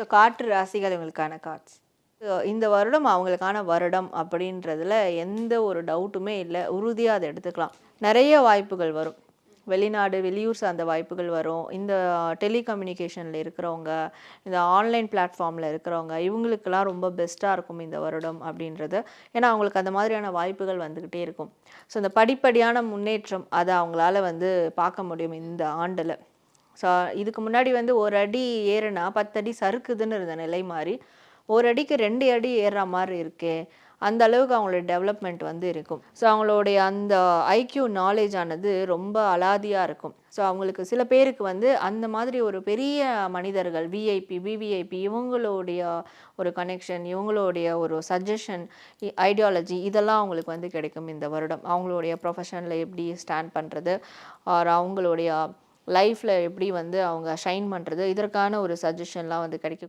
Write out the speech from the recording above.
So காற்று ராசிகள் இவங்களுக்கான கார்ட்ஸ் இந்த வருடம் அவங்களுக்கான வருடம் அப்படின்றதுல எந்த ஒரு டவுட்டுமே இல்லை. உறுதியாக அதை எடுத்துக்கலாம். நிறைய வாய்ப்புகள் வரும். வெளிநாடு வெளியூர் சார்ந்த வாய்ப்புகள் வரும். இந்த டெலிகம்யூனிகேஷனில் இருக்கிறவங்க இந்த ஆன்லைன் பிளாட்ஃபார்மில் இருக்கிறவங்க இவங்களுக்கெல்லாம் ரொம்ப பெஸ்ட்டாக இருக்கும் இந்த வருடம் அப்படின்றது. ஏன்னா அவங்களுக்கு அந்த மாதிரியான வாய்ப்புகள் வந்துக்கிட்டே இருக்கும். ஸோ இந்த படிப்படியான முன்னேற்றம் அதை அவங்களால வந்து பார்க்க முடியும் இந்த ஆண்டில். ஸோ இதுக்கு முன்னாடி வந்து ஒரு அடி ஏறுனா பத்தடி சறுக்குதுன்னு இருந்த நிலை மாதிரி ஒரு அடிக்கு ரெண்டு அடி ஏறுற மாதிரி இருக்கே அந்த அளவுக்கு அவங்களோட டெவலப்மெண்ட் வந்து இருக்கும். ஸோ அவங்களுடைய அந்த ஐக்யூ நாலேஜ் ஆனது ரொம்ப அலாதியாக இருக்கும். ஸோ அவங்களுக்கு சில பேருக்கு வந்து அந்த மாதிரி ஒரு பெரிய மனிதர்கள் விஐபி விவிஐபி இவங்களுடைய ஒரு கனெக்ஷன் இவங்களுடைய ஒரு சஜஷன் ஐடியாலஜி இதெல்லாம் அவங்களுக்கு வந்து கிடைக்கும் இந்த வருடம். அவங்களுடைய ப்ரொஃபஷனில் எப்படி ஸ்டாண்ட் பண்ணுறது ஆர் அவங்களுடைய லைஃப்பில் எப்படி வந்து அவங்க ஷைன் பண்ணுறது இதற்கான ஒரு சஜஷன்லாம் வந்து கிடைக்கும்